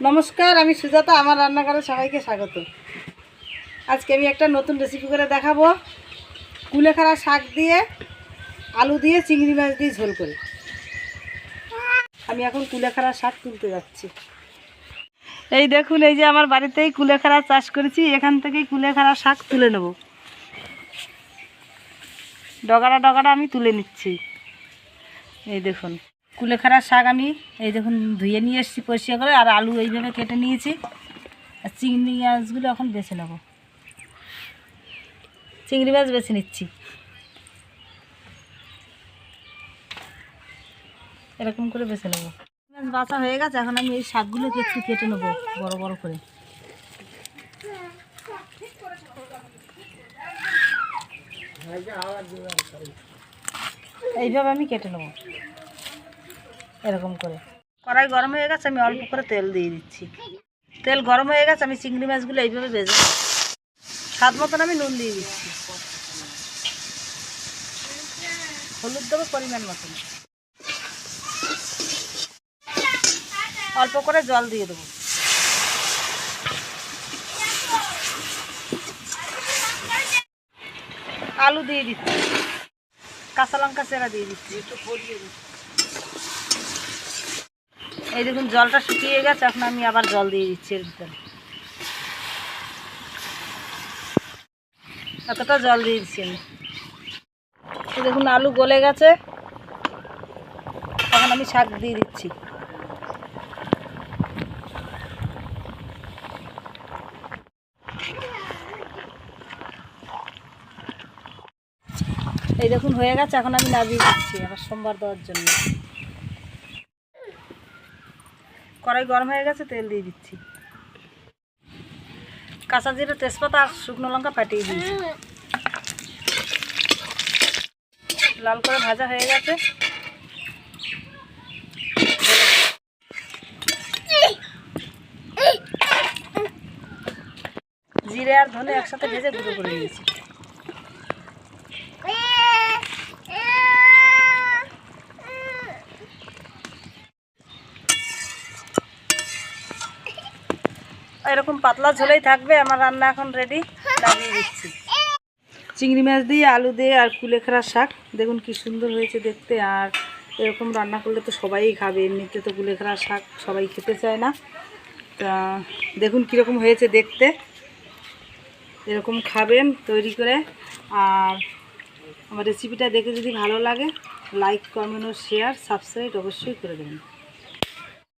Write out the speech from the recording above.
নমস্কার, আমি সুজাতা, আমার রান্নাঘরে সবাইকে স্বাগত। আজকে আমি একটা নতুন রেসিপি করে দেখাবো। কুলেখাড়া শাক দিয়ে, আলু দিয়ে, চিংড়ি মাছ দিয়ে ঝোল করে। আমি এখন কুলেখাড়া শাক তুলতে যাচ্ছি। এই দেখুন, এই যে আমার বাড়িতেই কুলেখাড়া চাষ করেছি, এখান থেকেই কুলেখাড়া শাক তুলে নেব। ডগাটা ডগাটা আমি তুলে নিচ্ছি। এই দেখুন। কুলেখাড়ার শাক আমি এই দেখুন ধুয়ে নিয়ে এসেছি পরিষ্কার করে, আর আলু এইভাবে কেটে নিয়েছি। আর চিংড়ি মাছগুলো এখন বেছে নেব। চিংড়ি মাছ বেছে নিচ্ছি। এরকম করে বেছে নেব। মাছ বাছা হয়ে গেছে, এখন আমি এই শাকগুলোকে একটু কেটে নেব, বড় বড় করে। এইভাবে আমি কেটে নেব। এরকম করে। কড়াই গরম হয়ে গেছে, আমি অল্প করে তেল দিয়ে দিচ্ছি। তেল গরম হয়ে গেছে, আমি চিংড়ি মাছগুলো এইভাবে ভেজে। স্বাদ মতন আমি নুন দিয়ে দিচ্ছি। হলুদ দেবো পরিমাণ মতন। অল্প করে জল দিয়ে দেবো। আলু দিয়ে দিচ্ছি। কাঁচা লঙ্কা চেরা দিয়ে দিচ্ছি। এই দেখুন, জলটা শুকিয়ে গেছে, এখন আমি আবার জল দিয়ে দিচ্ছি এর ভিতরে। এতটা জল দিয়ে দিচ্ছি আমি। এই দেখুন, আলু গলে গেছে। এখন আমি শাক দিয়ে দিচ্ছি। এই দেখুন, হয়ে গেছে, এখন আমি নামিয়ে দিচ্ছি আবার সোমবার দেওয়ার জন্য। কড়াই গরম হয়ে গেছে, তেল দিয়ে দিচ্ছি। কাঁচা জিরে তেজপাতা আর শুকনো লঙ্কা ফাটিয়ে দিয়েছি। লাল করে ভাজা হয়ে গেছে। জিরে আর ধনে একসাথে ভেজে গুঁড়ো করে নিয়েছি। এরকম পাতলা ঝোলেই থাকবে, আমার রান্না এখন রেডি লাগিয়ে দিচ্ছি। চিংড়ি মাছ দিয়ে, আলু দিয়ে আর কুলেখাড়া শাক। দেখুন কি সুন্দর হয়েছে দেখতে, আর এরকম রান্না করলে তো সবাই খাবে, এমনিতে তো কুলেখাড়া শাক সবাই খেতে চায় না। তা দেখুন কীরকম হয়েছে দেখতে। এরকম খাবেন তৈরি করে, আর আমার রেসিপিটা দেখে যদি ভালো লাগে লাইক কমেন্ট ও শেয়ার সাবস্ক্রাইব অবশ্যই করে দেবেন।